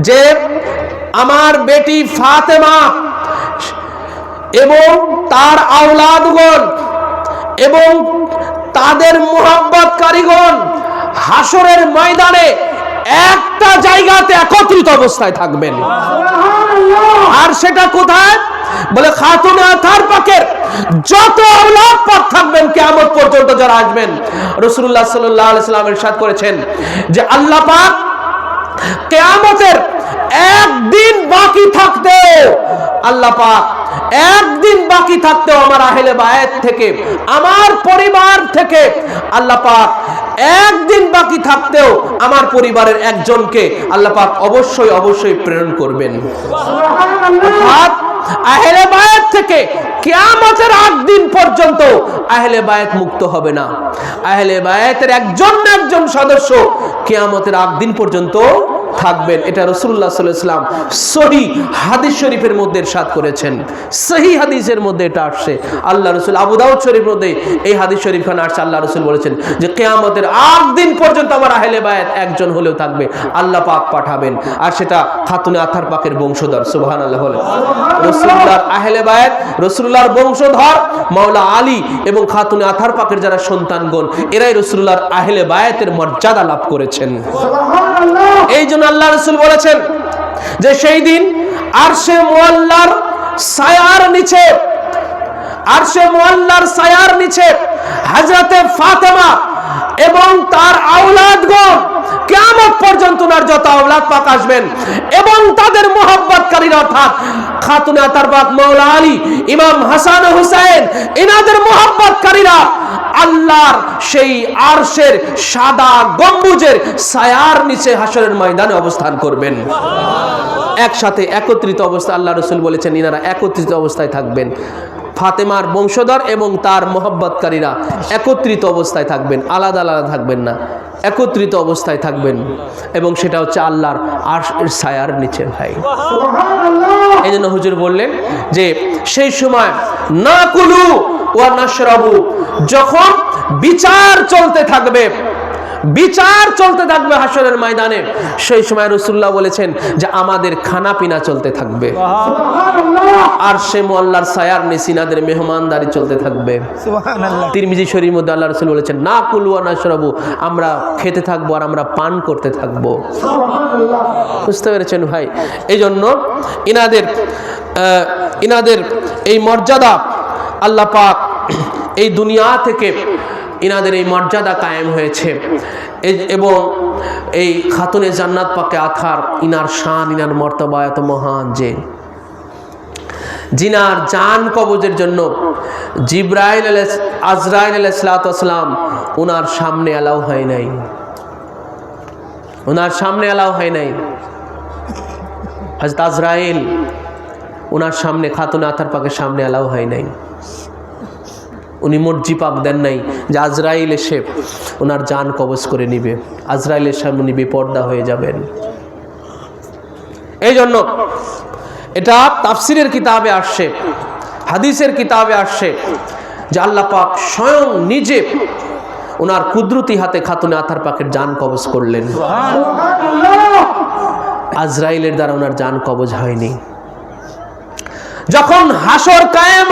যে আমার বেটি ফাতেমা এবং তার আওলাদগণ এবং তাদের মোহাব্বত কারিগণ হাসরের ময়দানে একটা জায়গাতে একত্রিত অবস্থায় থাকবেন। আর সেটা কোথায়? বলে খাতুনে আথার পাকের যত আওলাদ পাক থাকবেন কিয়ামত পর্যন্ত যারা আসবেন। রাসূলুল্লাহ সাল্লাল্লাহু আলাইহি সাল্লাম ইরশাদ করেছেন যে আল্লাহ পাক কেয়ামতের একদিন বাকি আল্লাহ পাক, একদিন বাকি থাকতেও আমার আহেলে বায়েত থেকে, আমার পরিবার থেকে, আল্লাহ পাক, একদিন বাকি থাকতেও আমার পরিবারের একজনকে আল্লাহ পাক অবশ্যই অবশ্যই প্রেরণ করবেন। আহলে থেকে কেয়ামতের আট দিন পর্যন্ত আহলে বায়াত মুক্ত হবে না। আহলে বায়াতের একজন একজন সদস্য কেয়ামতের আট দিন পর্যন্ত থাকবেন। এটা রসুল্লাহ সাল্লাম সহি হাদিস শরীফের মধ্যে ইরশাদ করেছেন। সহি হাদিসের মধ্যে এটা আসছে। আল্লাহ রসুল আবু দাউদ শরীফের মধ্যে এই হাদিস শরীফ খান আসছে। আল্লাহ রসুল বলেছেন যে কেয়ামতের আগ দিন পর্যন্ত আমার আহলে বায়াত একজন হলেও থাকবে। আল্লাহ পাক পাঠাবেন। আর সেটা খাতুনে আথার পাকের বংশধর সুবহান আল্লাহ বলে রসুল্লাহর আহলে বায়াত রসুল্লাহর বংশধর মাওলা আলী এবং খাতুনে আথার পাকের যারা সন্তানগণ এরাই রসুল্লাহর আহলে বায়াতের মর্যাদা লাভ করেছেন। এই জন্য আল্লাহ রসুল বলেছেন যে সেই দিন আর সে মোয়াল্লার সায়ার নিচে আর সে মোয়াল্লার সায়ার নিচে হাজরাতে ফাতেমা এবং তার আওলাদগণ কেমন পর্যন্ত ওনার যত আওলাদ পাক আসবেন এবং তাদের মোহাব্বতকারীরা অর্থাৎ খাতুনে আতার পাক মৌলা আলী, ইমাম হাসান হুসাইন এনাদের মোহাব্বতকারীরা আল্লাহর সেই আরশের সাদা গম্বুজের সায়ার নিচে হাসরের ময়দানে অবস্থান করবেন। একসাথে একত্রিত অবস্থা আল্লাহ রসুল বলেছেন, ইনারা একত্রিত অবস্থায় থাকবেন। ফাতেমার বংশধর এবং তার মোহাব্বতকারীরা একত্রিত অবস্থায় থাকবেন আলাদা আলাদা থাকবেন না একত্রিত অবস্থায় থাকবেন এবং সেটা হচ্ছে আল্লাহর আর ছায়ার নিচে ভাই। এই জন্য হুজুর বললেন যে সেই সময় না কুলু ও নাশরাবু যখন বিচার চলতে থাকবে বিচার চলতে থাকবে হাসরের ময়দানে। সেই সময় রসুল্লাহ বলেছেন যে আমাদের খানা পিনা চলতে থাকবে। আর সে মোল্লার সায়ার নিসিনাদের মেহমানদারি চলতে থাকবে। তিরমিজি শরীর মধ্যে আল্লাহ রসুল বলেছেন না কুলুয়া না সরাবু আমরা খেতে থাকব আর আমরা পান করতে থাকব। বুঝতে পেরেছেন ভাই? এই জন্য ইনাদের ইনাদের এই মর্যাদা আল্লাহ পাক এই দুনিয়া থেকে ইনাদের এই মর্যাদা কায়েম হয়েছে। এবং এই খাতুনে জান্নাত পাকে আথার ইনার শান, ইনার মর্তবা এত মহান যে জিনার জান কবজের জন্য জিব্রাইল আজরাইল আলাইসালাম ওনার সামনে অ্যালাউ হয় নাই। ওনার সামনে অ্যালাউ হয় নাই। হজরত আজরাইল ওনার সামনে খাতুন আথার পাকের সামনে অ্যালাউ হয় নাই। উনি মর্জি পাক দেন নাই যে আজরাইল এসে ওনার জান কবজ করে নিবে। আজরাইলের সামনে উনি বেপর্দা হয়ে যাবেন। এই জন্য এটা তাফসিরের কিতাবে আসছে হাদিসের কিতাবে আসছে যে আল্লাহ পাক স্বয়ং নিজে ওনার কুদরতি হাতে খাতুনে আথার পাকের জান কবজ করলেন। আজরাইলের দ্বারা ওনার জান কবজ হয়নি। যখন হাসর কায়েম